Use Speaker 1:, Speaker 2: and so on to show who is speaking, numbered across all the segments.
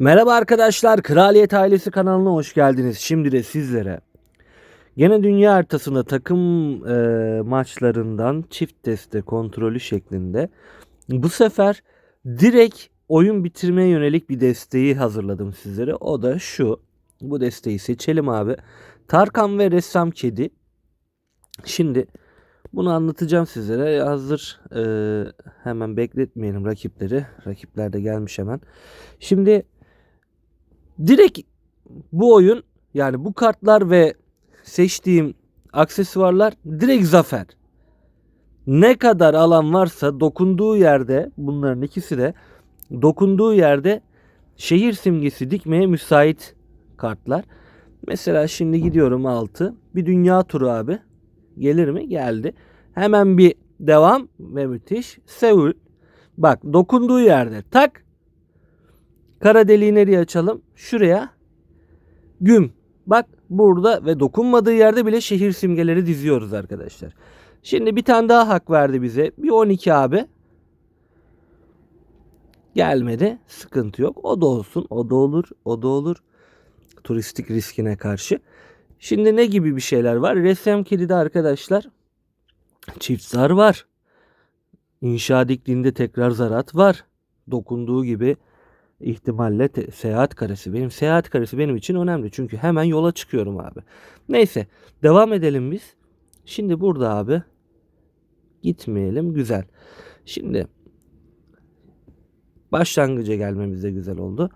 Speaker 1: Merhaba arkadaşlar, Kraliyet Ailesi kanalına hoş geldiniz. Şimdi de sizlere gene dünya haritasında takım e, maçlarından çift teste kontrolü şeklinde bu sefer direkt oyun bitirmeye yönelik bir desteği hazırladım sizlere. O da şu. Bu desteği seçelim abi. Tarkan ve Ressam Kedi. Şimdi bunu anlatacağım sizlere. Hazır e, hemen bekletmeyelim rakipleri. Rakipler de gelmiş hemen. Şimdi direkt bu oyun yani bu kartlar ve seçtiğim aksesuarlar direkt zafer. Ne kadar alan varsa dokunduğu yerde bunların ikisi de dokunduğu yerde şehir simgesi dikmeye müsait kartlar. Mesela şimdi gidiyorum 6. Bir dünya turu abi. Gelir mi? Geldi. Hemen bir devam ve müthiş. Seul. Bak dokunduğu yerde tak Kara deliği nereye açalım? Şuraya. Güm. Bak burada ve dokunmadığı yerde bile şehir simgeleri diziyoruz arkadaşlar. Şimdi bir tane daha hak verdi bize. Bir 12 abi. Gelmedi. Sıkıntı yok. O da olsun. O da olur. O da olur. Turistik riskine karşı. Şimdi ne gibi bir şeyler var? Resem kilidi arkadaşlar. Çift zar var. İnşa dikliğinde tekrar zarat var. Dokunduğu gibi ihtimalle te- seyahat karesi. Benim seyahat karesi benim için önemli. Çünkü hemen yola çıkıyorum abi. Neyse devam edelim biz. Şimdi burada abi gitmeyelim. Güzel. Şimdi başlangıca gelmemiz de güzel oldu.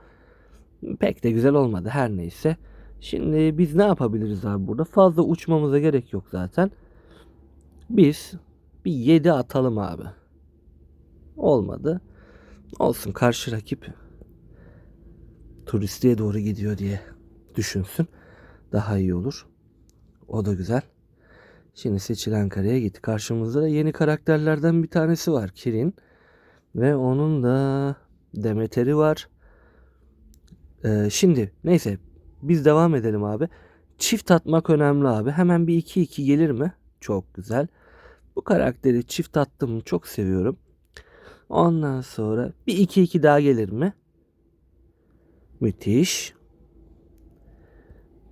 Speaker 1: Pek de güzel olmadı her neyse. Şimdi biz ne yapabiliriz abi burada? Fazla uçmamıza gerek yok zaten. Biz bir 7 atalım abi. Olmadı. Olsun karşı rakip turistliğe doğru gidiyor diye düşünsün. Daha iyi olur. O da güzel. Şimdi seçilen kareye gitti. Karşımızda da yeni karakterlerden bir tanesi var. Kirin. Ve onun da Demeter'i var. Ee, şimdi neyse biz devam edelim abi. Çift atmak önemli abi. Hemen bir 2-2 gelir mi? Çok güzel. Bu karakteri çift attım çok seviyorum. Ondan sonra bir 2-2 daha gelir mi? Müthiş.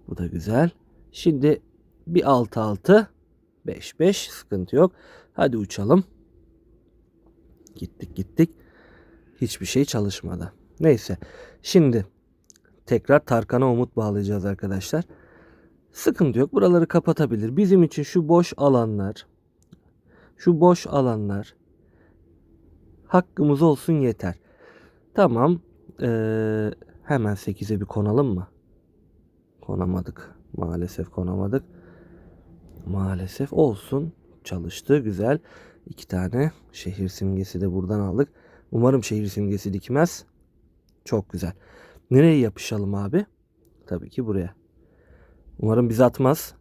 Speaker 1: Bu da güzel. Şimdi bir 6-6. 5-5 sıkıntı yok. Hadi uçalım. Gittik gittik. Hiçbir şey çalışmadı. Neyse. Şimdi tekrar Tarkan'a umut bağlayacağız arkadaşlar. Sıkıntı yok. Buraları kapatabilir. Bizim için şu boş alanlar şu boş alanlar hakkımız olsun yeter. Tamam. Ee, hemen 8'e bir konalım mı? Konamadık. Maalesef konamadık. Maalesef olsun. Çalıştı. Güzel. İki tane şehir simgesi de buradan aldık. Umarım şehir simgesi dikmez. Çok güzel. Nereye yapışalım abi? Tabii ki buraya. Umarım bizi atmaz.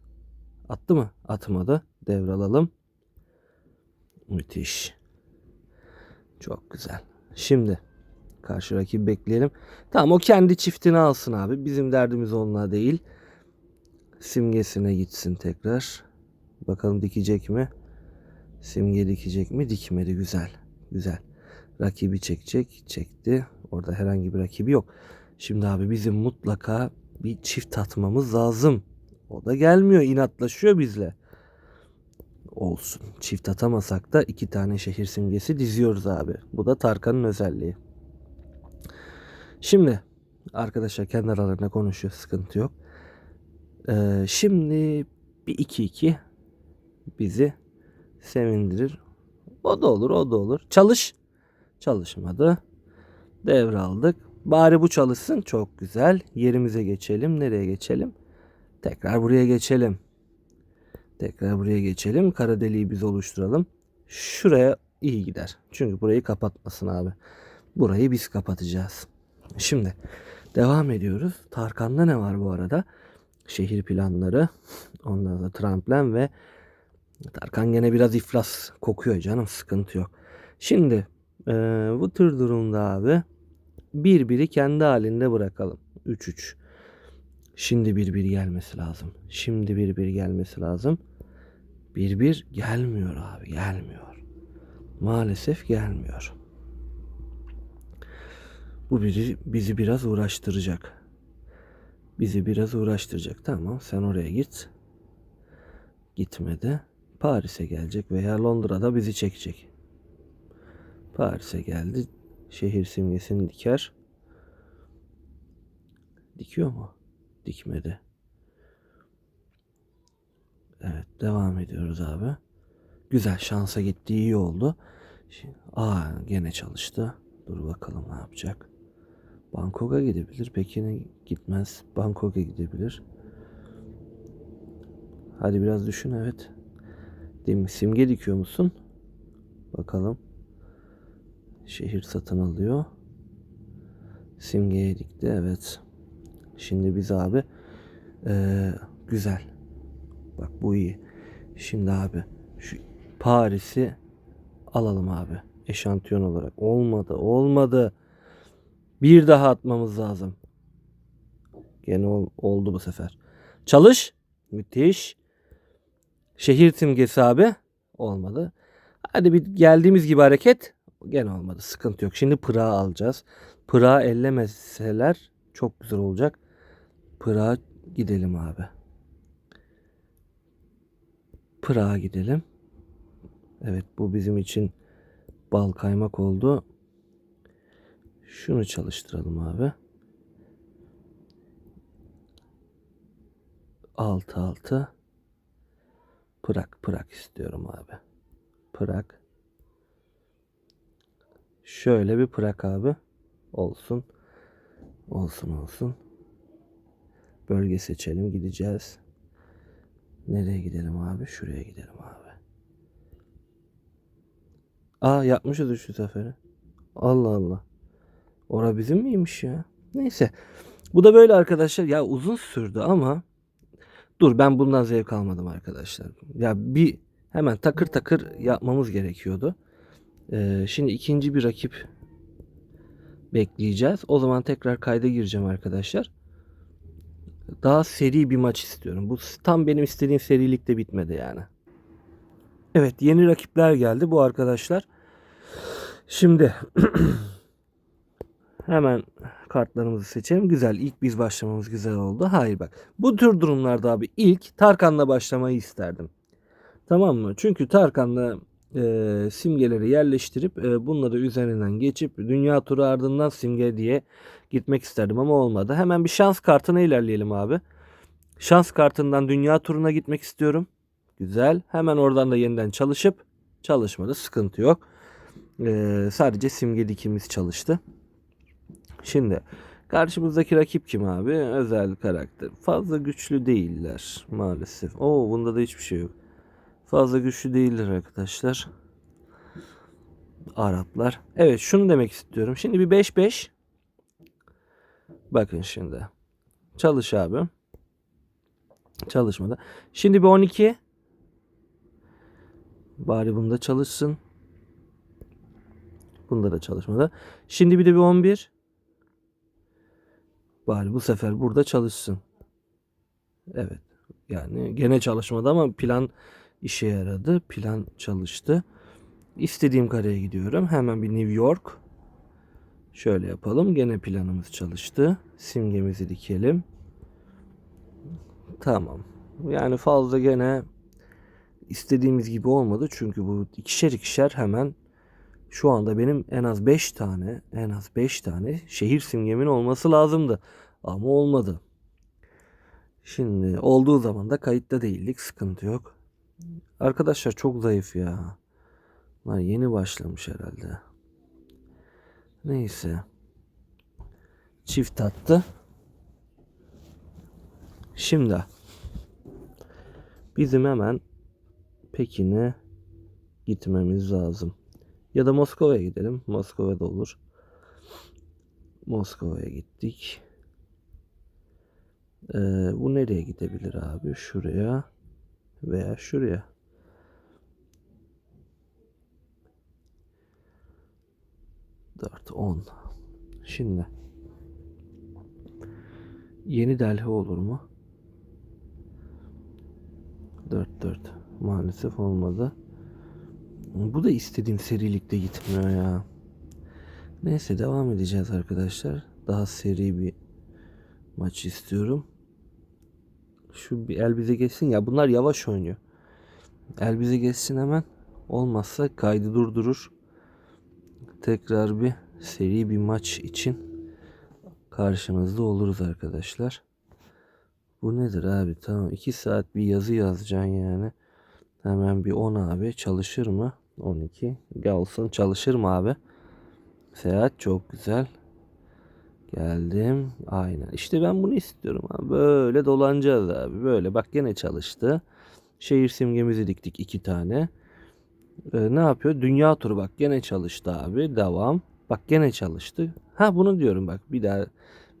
Speaker 1: Attı mı? Atmadı. Devralalım. Müthiş. Çok güzel. Şimdi karşı rakibi bekleyelim. Tamam o kendi çiftini alsın abi. Bizim derdimiz onunla değil. Simgesine gitsin tekrar. Bakalım dikecek mi? Simge dikecek mi? Dikmedi. Güzel. Güzel. Rakibi çekecek. Çekti. Orada herhangi bir rakibi yok. Şimdi abi bizim mutlaka bir çift atmamız lazım. O da gelmiyor. inatlaşıyor bizle. Olsun. Çift atamasak da iki tane şehir simgesi diziyoruz abi. Bu da Tarkan'ın özelliği. Şimdi arkadaşlar kendi aralarında konuşuyor. Sıkıntı yok. Ee, şimdi bir 2-2 bizi sevindirir. O da olur, o da olur. Çalış. Çalışmadı. Devraldık. Bari bu çalışsın. Çok güzel. Yerimize geçelim. Nereye geçelim? Tekrar buraya geçelim. Tekrar buraya geçelim. Kara deliği biz oluşturalım. Şuraya iyi gider. Çünkü burayı kapatmasın abi. Burayı biz kapatacağız. Şimdi devam ediyoruz. Tarkan'da ne var bu arada? Şehir planları. Ondan sonra tramplen ve Tarkan gene biraz iflas kokuyor canım. Sıkıntı yok. Şimdi e, bu tür durumda abi bir biri kendi halinde bırakalım. 3-3. Şimdi bir bir gelmesi lazım. Şimdi bir bir gelmesi lazım. Bir bir gelmiyor abi gelmiyor. Maalesef gelmiyor. Bu bizi, bizi biraz uğraştıracak. Bizi biraz uğraştıracak. Tamam sen oraya git. Gitmedi. Paris'e gelecek veya Londra'da bizi çekecek. Paris'e geldi. Şehir simgesini diker. Dikiyor mu? Dikmedi. Evet devam ediyoruz abi. Güzel şansa gitti iyi oldu. Şimdi, aa gene çalıştı. Dur bakalım ne yapacak. Bangkok'a gidebilir. Pekin'e gitmez. Bangkok'a gidebilir. Hadi biraz düşün evet. Mi? Simge dikiyor musun? Bakalım. Şehir satın alıyor. Simgeye dikti evet. Şimdi biz abi eee, güzel. Bak bu iyi. Şimdi abi şu Paris'i alalım abi. Eşantiyon olarak. Olmadı olmadı. Bir daha atmamız lazım. Gene ol- oldu bu sefer. Çalış. Müthiş. Şehir simgesi abi. Olmadı. Hadi bir geldiğimiz gibi hareket. Gene olmadı. Sıkıntı yok. Şimdi Pırağı alacağız. Pırağı ellemeseler çok güzel olacak. Pırağa gidelim abi. Pırağa gidelim. Evet bu bizim için bal kaymak oldu. Şunu çalıştıralım abi. 6 6 Pırak pırak istiyorum abi. Pırak. Şöyle bir pırak abi. Olsun. Olsun olsun. Bölge seçelim gideceğiz. Nereye gidelim abi? Şuraya gidelim abi. Aa yapmışız şu seferi. Allah Allah. Ora bizim miymiş ya? Neyse. Bu da böyle arkadaşlar. Ya uzun sürdü ama dur ben bundan zevk almadım arkadaşlar. Ya bir hemen takır takır yapmamız gerekiyordu. Ee, şimdi ikinci bir rakip bekleyeceğiz. O zaman tekrar kayda gireceğim arkadaşlar. Daha seri bir maç istiyorum. Bu tam benim istediğim serilikte bitmedi yani. Evet yeni rakipler geldi bu arkadaşlar. Şimdi hemen kartlarımızı seçelim. Güzel ilk biz başlamamız güzel oldu. Hayır bak bu tür durumlarda abi ilk Tarkan'la başlamayı isterdim. Tamam mı? Çünkü Tarkan'la e, simgeleri yerleştirip e, bunları üzerinden geçip dünya turu ardından simge diye gitmek isterdim ama olmadı. Hemen bir şans kartına ilerleyelim abi. Şans kartından dünya turuna gitmek istiyorum. Güzel. Hemen oradan da yeniden çalışıp çalışmadı. Sıkıntı yok. Ee, sadece simge dikimiz çalıştı. Şimdi karşımızdaki rakip kim abi? Özel karakter. Fazla güçlü değiller maalesef. Oo bunda da hiçbir şey yok. Fazla güçlü değiller arkadaşlar. Araplar. Evet şunu demek istiyorum. Şimdi bir 5-5. Bakın şimdi. Çalış abi. Çalışmadı. Şimdi bir 12. Bari bunda çalışsın. Bunda da çalışmadı. Şimdi bir de bir 11. Bari bu sefer burada çalışsın. Evet. Yani gene çalışmadı ama plan işe yaradı. Plan çalıştı. İstediğim kareye gidiyorum. Hemen bir New York. Şöyle yapalım. Gene planımız çalıştı. Simgemizi dikelim. Tamam. Yani fazla gene istediğimiz gibi olmadı. Çünkü bu ikişer ikişer hemen şu anda benim en az 5 tane en az 5 tane şehir simgemin olması lazımdı. Ama olmadı. Şimdi olduğu zaman da kayıtta değildik. Sıkıntı yok. Arkadaşlar çok zayıf ya. Bunlar yeni başlamış herhalde. Neyse. Çift attı. Şimdi bizim hemen Pekin'e gitmemiz lazım. Ya da Moskova'ya gidelim. Moskova'da olur. Moskova'ya gittik. Ee, bu nereye gidebilir abi? Şuraya veya şuraya. Dört, on. Şimdi. Yeni Delhi olur mu? 4 4 maalesef olmadı. Bu da istediğim serilikte gitmiyor ya. Neyse devam edeceğiz arkadaşlar. Daha seri bir maç istiyorum. Şu bir el bize geçsin ya bunlar yavaş oynuyor. El bize geçsin hemen. Olmazsa kaydı durdurur. Tekrar bir seri bir maç için karşınızda oluruz arkadaşlar. Bu nedir abi? Tamam 2 saat bir yazı yazacaksın yani. Hemen bir 10 abi çalışır mı? 12. Gelsin çalışır mı abi? Seyahat çok güzel. Geldim. Aynen. İşte ben bunu istiyorum abi. Böyle dolanacağız abi. Böyle bak gene çalıştı. Şehir simgemizi diktik iki tane. Ee, ne yapıyor? Dünya turu bak gene çalıştı abi. Devam. Bak gene çalıştı. Ha bunu diyorum bak. Bir daha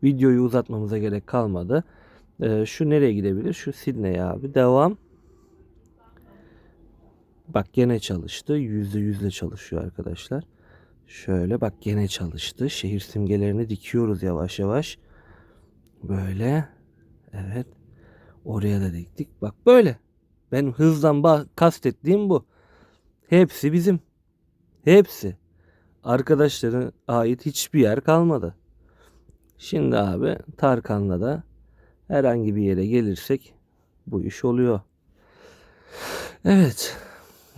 Speaker 1: videoyu uzatmamıza gerek kalmadı. Ee, şu nereye gidebilir? Şu Sydney abi. Devam. Bak gene çalıştı. Yüzde yüzle çalışıyor arkadaşlar. Şöyle bak gene çalıştı. Şehir simgelerini dikiyoruz yavaş yavaş. Böyle. Evet. Oraya da diktik. Bak böyle. Ben hızdan kastettiğim bu. Hepsi bizim. Hepsi. Arkadaşların ait hiçbir yer kalmadı. Şimdi abi Tarkan'la da herhangi bir yere gelirsek bu iş oluyor. Evet.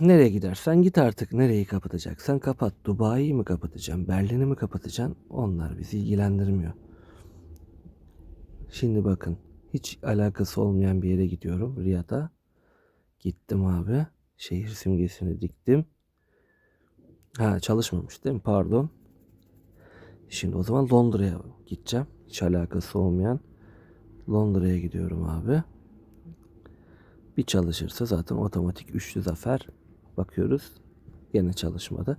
Speaker 1: Nereye gidersen git artık. Nereyi kapatacaksan kapat. Dubai'yi mi kapatacaksın? Berlin'i mi kapatacaksın? Onlar bizi ilgilendirmiyor. Şimdi bakın. Hiç alakası olmayan bir yere gidiyorum. Riyad'a. Gittim abi. Şehir simgesini diktim. Ha çalışmamış değil mi? Pardon. Şimdi o zaman Londra'ya gideceğim. Hiç alakası olmayan. Londra'ya gidiyorum abi. Bir çalışırsa zaten otomatik üçlü zafer bakıyoruz. Gene çalışmadı.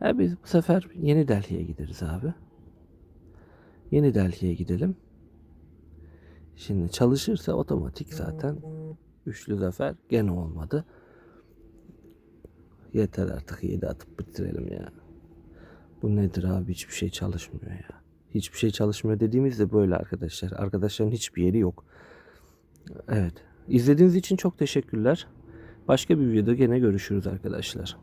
Speaker 1: Ha biz bu sefer Yeni Delhi'ye gideriz abi. Yeni Delhi'ye gidelim. Şimdi çalışırsa otomatik zaten üçlü zafer gene olmadı. Yeter artık 7 atıp bitirelim ya. Bu nedir abi hiçbir şey çalışmıyor ya. Hiçbir şey çalışmıyor dediğimizde böyle arkadaşlar. Arkadaşların hiçbir yeri yok. Evet. İzlediğiniz için çok teşekkürler. Başka bir videoda gene görüşürüz arkadaşlar.